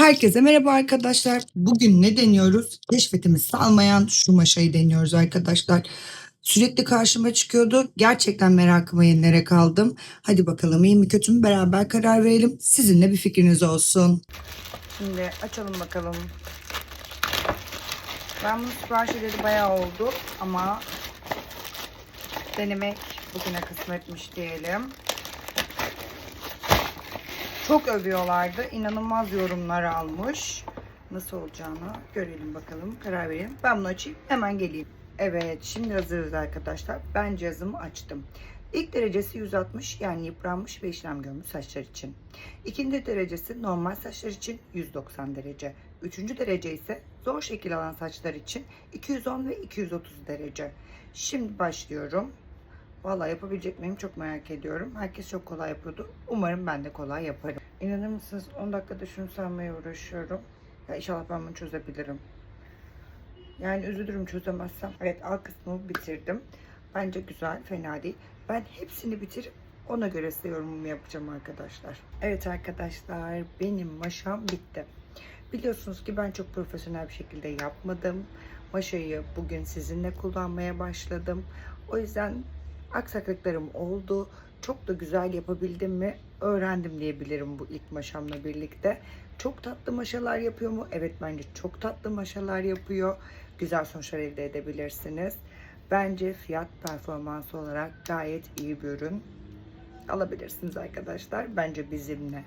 Herkese merhaba arkadaşlar. Bugün ne deniyoruz? Keşfetimiz salmayan şu maşayı deniyoruz arkadaşlar. Sürekli karşıma çıkıyordu. Gerçekten merakıma yenilere kaldım. Hadi bakalım iyi mi kötü mü beraber karar verelim. Sizinle bir fikriniz olsun. Şimdi açalım bakalım. Ben bunu sipariş edeli bayağı oldu ama denemek bugüne kısmetmiş diyelim. Çok övüyorlardı. İnanılmaz yorumlar almış. Nasıl olacağını görelim bakalım. Karar verelim. Ben bunu açayım. Hemen geleyim. Evet. Şimdi hazırız arkadaşlar. Ben cihazımı açtım. İlk derecesi 160 yani yıpranmış ve işlem görmüş saçlar için. İkinci derecesi normal saçlar için 190 derece. Üçüncü derece ise zor şekil alan saçlar için 210 ve 230 derece. Şimdi başlıyorum. Vallahi yapabilecek miyim çok merak ediyorum. Herkes çok kolay yapıyordu. Umarım ben de kolay yaparım. İnanır mısınız 10 dakikada şunu sarmaya uğraşıyorum. Ya inşallah ben bunu çözebilirim. Yani üzülürüm çözemezsem. Evet alt kısmımı bitirdim. Bence güzel, fena değil. Ben hepsini bitirip ona göre size yorumumu yapacağım arkadaşlar. Evet arkadaşlar benim maşam bitti. Biliyorsunuz ki ben çok profesyonel bir şekilde yapmadım. Maşayı bugün sizinle kullanmaya başladım. O yüzden aksaklıklarım oldu. Çok da güzel yapabildim mi öğrendim diyebilirim bu ilk maşamla birlikte. Çok tatlı maşalar yapıyor mu? Evet bence çok tatlı maşalar yapıyor. Güzel sonuçlar elde edebilirsiniz. Bence fiyat performansı olarak gayet iyi bir ürün alabilirsiniz arkadaşlar. Bence bizimle.